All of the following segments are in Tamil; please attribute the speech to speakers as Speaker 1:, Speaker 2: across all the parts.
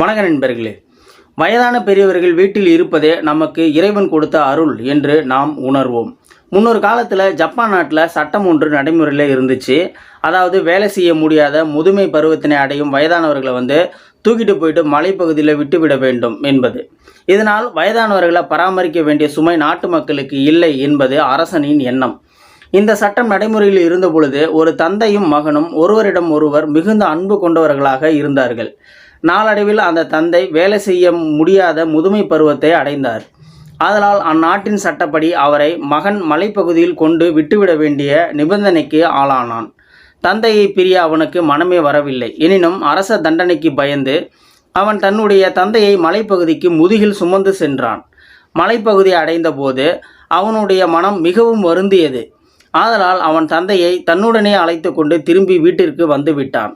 Speaker 1: வணக்க நண்பர்களே வயதான பெரியவர்கள் வீட்டில் இருப்பதே நமக்கு இறைவன் கொடுத்த அருள் என்று நாம் உணர்வோம். முன்னொரு காலத்தில் ஜப்பான் நாட்டில் சட்டம் ஒன்று நடைமுறையில் இருந்துச்சு. அதாவது வேலை செய்ய முடியாத முதுமை பருவத்தினை அடையும் வயதானவர்களை வந்து தூக்கிட்டு போயிட்டு மலைப்பகுதியில் விட்டுவிட வேண்டும் என்பது. இதனால் வயதானவர்களை பராமரிக்க வேண்டிய சுமை நாட்டு மக்களுக்கு இல்லை என்பது அரசனின் எண்ணம். இந்த சட்டம் நடைமுறையில் இருந்த பொழுது ஒரு தந்தையும் மகனும் ஒருவரிடம் ஒருவர் மிகுந்த அன்பு கொண்டவர்களாக இருந்தார்கள். நாளடைவில் அந்த தந்தை வேலை செய்ய முடியாத முதுமை பருவத்தை அடைந்தார். ஆதலால் அந்நாட்டின் சட்டப்படி அவரை மகன் மலைப்பகுதியில் கொண்டு விட்டுவிட வேண்டிய நிபந்தனைக்கு ஆளானான். தந்தையை பிரிய அவனுக்கு மனமே வரவில்லை. எனினும் அரச தண்டனைக்கு பயந்து அவன் தன்னுடைய தந்தையை மலைப்பகுதிக்கு முதுகில் சுமந்து சென்றான். மலைப்பகுதி அடைந்தபோது அவனுடைய மனம் மிகவும் வருந்தியது. ஆதலால் அவன் தந்தையை தன்னுடனே அழைத்து கொண்டு திரும்பி வீட்டிற்கு வந்து விட்டான்.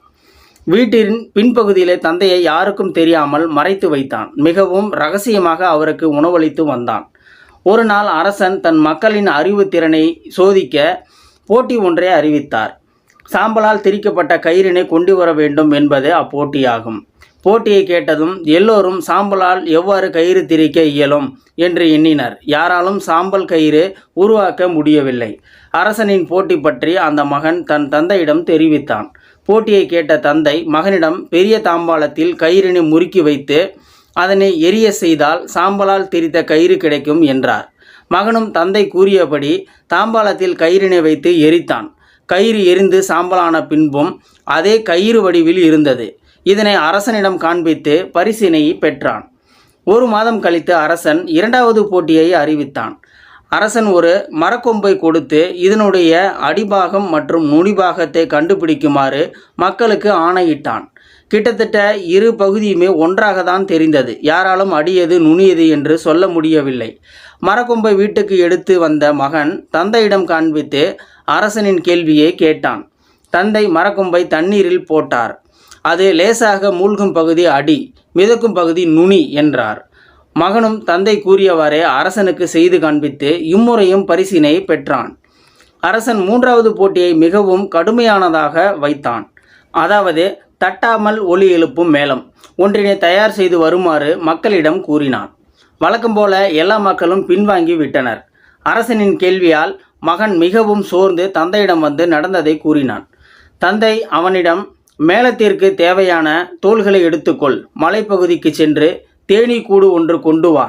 Speaker 1: வீட்டின் பின்பகுதியிலே தந்தையை யாருக்கும் தெரியாமல் மறைத்து வைத்தான். மிகவும் ரகசியமாக அவருக்கு உணவளித்து வந்தான். ஒரு நாள் அரசன் தன் மக்களின் அறிவு திறனை சோதிக்க போட்டி ஒன்றை அறிவித்தார். சாம்பலால் திரிக்கப்பட்ட கயிறினை கொண்டு வர வேண்டும் என்பது அப்போட்டியாகும். போட்டியை கேட்டதும் எல்லோரும் சாம்பலால் எவ்வாறு கயிறு திரிக்க இயலும் என்று எண்ணினர். யாராலும் சாம்பல் கயிறு உருவாக்க முடியவில்லை. அரசனின் போட்டி பற்றி அந்த மகன் தன் தந்தையிடம் தெரிவித்தான். போட்டியை கேட்ட தந்தை மகனிடம் பெரிய தாம்பாளத்தில் கயிறினை முறுக்கி வைத்து அதனை எரிய செய்தால் சாம்பலால் திரித்த கயிறு கிடைக்கும் என்றார். மகனும் தந்தை கூறியபடி தாம்பாளத்தில் கயிறினை வைத்து எரித்தான். கயிறு எரிந்து சாம்பலான பின்பும் அதே கயிறு வடிவில் இருந்தது. இதனை அரசனிடம் காண்பித்து பரிசினை பெற்றான். ஒரு மாதம் கழித்து அரசன் இரண்டாவது போட்டியை அறிவித்தான். அரசன் ஒரு மரக்கொம்பை கொடுத்து இதனுடைய அடிபாகம் மற்றும் நுனிபாகத்தை கண்டுபிடிக்குமாறு மக்களுக்கு ஆணையிட்டான். கிட்டத்தட்ட இரு பகுதியுமே ஒன்றாக தான் தெரிந்தது. யாராலும் அடியது நுனியது என்று சொல்ல முடியவில்லை. மரக்கொம்பை வீட்டுக்கு எடுத்து வந்த மகன் தந்தையிடம் காண்பித்து அரசனின் கேள்வியை கேட்டான். தந்தை மரக்கொம்பை தண்ணீரில் போட்டார். அது லேசாக மூழ்கும் பகுதி அடி மிதக்கும் பகுதி நுனி என்றார். மகனும் தந்தை கூறியவாறே அரசனுக்கு செய்து காண்பித்து இம்முறையும் பரிசினை பெற்றான். அரசன் மூன்றாவது போட்டியை மிகவும் கடுமையானதாக வைத்தான். அதாவது தட்டாமல் ஒலி எழுப்பும் மேளம் ஒன்றினை தயார் செய்து வருமாறு மக்களிடம் கூறினான். வழக்கம் போல எல்லா மக்களும் பின்வாங்கி விட்டனர். அரசனின் கேள்வியால் மகன் மிகவும் சோர்ந்து தந்தையிடம் வந்து நடந்ததை கூறினான். தந்தை அவனிடம் மேளத்திற்கு தேவையான தோள்களை எடுத்துக்கொள். மலைப்பகுதிக்கு சென்று தேனீ கூடு ஒன்று கொண்டு வா.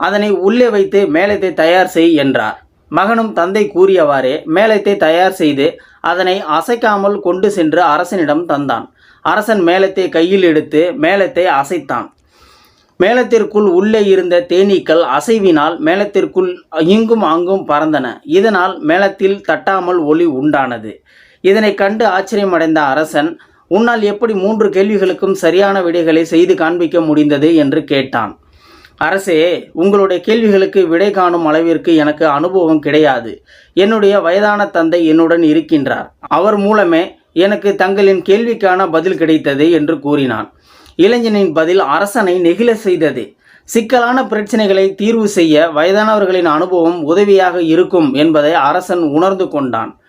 Speaker 1: அதனை உள்ளே வைத்து மேளத்தை தயார் செய் என்றார். மகனும் தந்தை கூறியவாறே மேளத்தை தயார் செய்து அதனை அசைக்காமல் கொண்டு சென்று அரசனிடம் தந்தான். அரசன் மேளத்தை கையில் எடுத்து மேளத்தை அசைத்தான். மேளத்திற்குள் உள்ளே இருந்த தேனீக்கள் அசைவினால் மேளத்திற்குள் இங்கும் அங்கும் பறந்தன. இதனால் மேளத்தில் தட்டாமல் ஒளி உண்டானது. இதனை கண்டு ஆச்சரியமடைந்த அரசன் உன்னால் எப்படி மூன்று கேள்விகளுக்கும் சரியான விடைகளை செய்து காண்பிக்க முடிந்தது என்று கேட்டான். அரசே உங்களுடைய கேள்விகளுக்கு விடை காணும் அளவிற்கு எனக்கு அனுபவம் கிடையாது. என்னுடைய வயதான தந்தை என்னுடன் இருக்கின்றார். அவர் மூலமே எனக்கு தங்களின் கேள்விக்கான பதில் கிடைத்தது என்று கூறினான். இளைஞனின் பதில் அரசனை நெகிழ செய்தது. சிக்கலான பிரச்சனைகளை தீர்வு செய்ய வயதானவர்களின் அனுபவம் உதவியாக இருக்கும் என்பதை அரசன் உணர்ந்து கொண்டான்.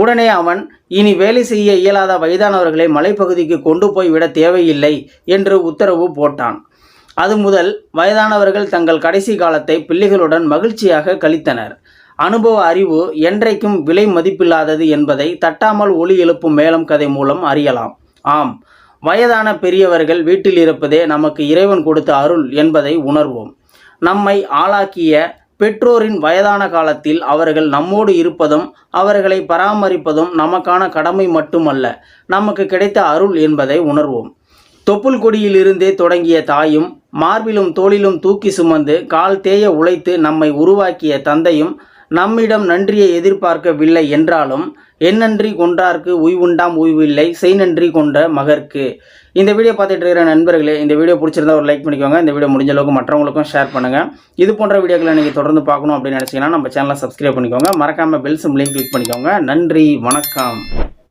Speaker 1: உடனே அவன் இனி வேலை செய்ய இயலாத வயதானவர்களை மலைப்பகுதிக்கு கொண்டு போய் விட தேவையில்லை என்று உத்தரவு போட்டான். அது முதல் வயதானவர்கள் தங்கள் கடைசி காலத்தை பிள்ளைகளுடன் மகிழ்ச்சியாக கழித்தனர். அனுபவ அறிவு என்றைக்கும் விலை மதிப்பில்லாதது என்பதை தட்டாமல் ஒளி எழுப்பும் மேளம் கதை மூலம் அறியலாம். ஆம் வயதான பெரியவர்கள் வீட்டில் இருப்பதே நமக்கு இறைவன் கொடுத்த அருள் என்பதை உணர்வோம். நம்மை ஆளாக்கிய பெற்றோரின் வயதான காலத்தில் அவர்கள் நம்மோடு இருப்பதும் அவர்களை பராமரிப்பதும் நமக்கான கடமை மட்டுமல்ல நமக்கு கிடைத்த அருள் என்பதை உணர்வோம். தொப்புள் கொடியிலிருந்தே தொடங்கிய தாயும் மார்பிலும் தோளிலும் தூக்கி சுமந்து கால் தேய உழைத்து நம்மை உருவாக்கிய தந்தையும் நம்மிடம் நன்றியை எதிர்பார்க்கவில்லை என்றாலும் எந்நன்றி கொன்றார்க்கு உய்வுண்டாம் உய்வில்லை செய் நன்றி கொண்ட மகர்க்கு. இந்த வீடியோ பார்த்துட்டு இருக்கிற நண்பர்களே இந்த வீடியோ பிடிச்சிருந்தா ஒரு லைக் பண்ணிக்கோங்க. இந்த வீடியோ முடிஞ்ச அளவுக்கு மற்றவங்களுக்கும் ஷேர் பண்ணுங்கள் இது போன்ற வீடியோக்களை நீங்கள் தொடர்ந்து பார்க்கணும் அப்படின்னு நினச்சிங்கன்னா நம்ம சேனலை சப்ஸ்கிரைப் பண்ணிக்கோங்க. மறக்காமல் பெல் சிம்லையும் கிளிக் பண்ணிக்கோங்க. நன்றி வணக்கம்.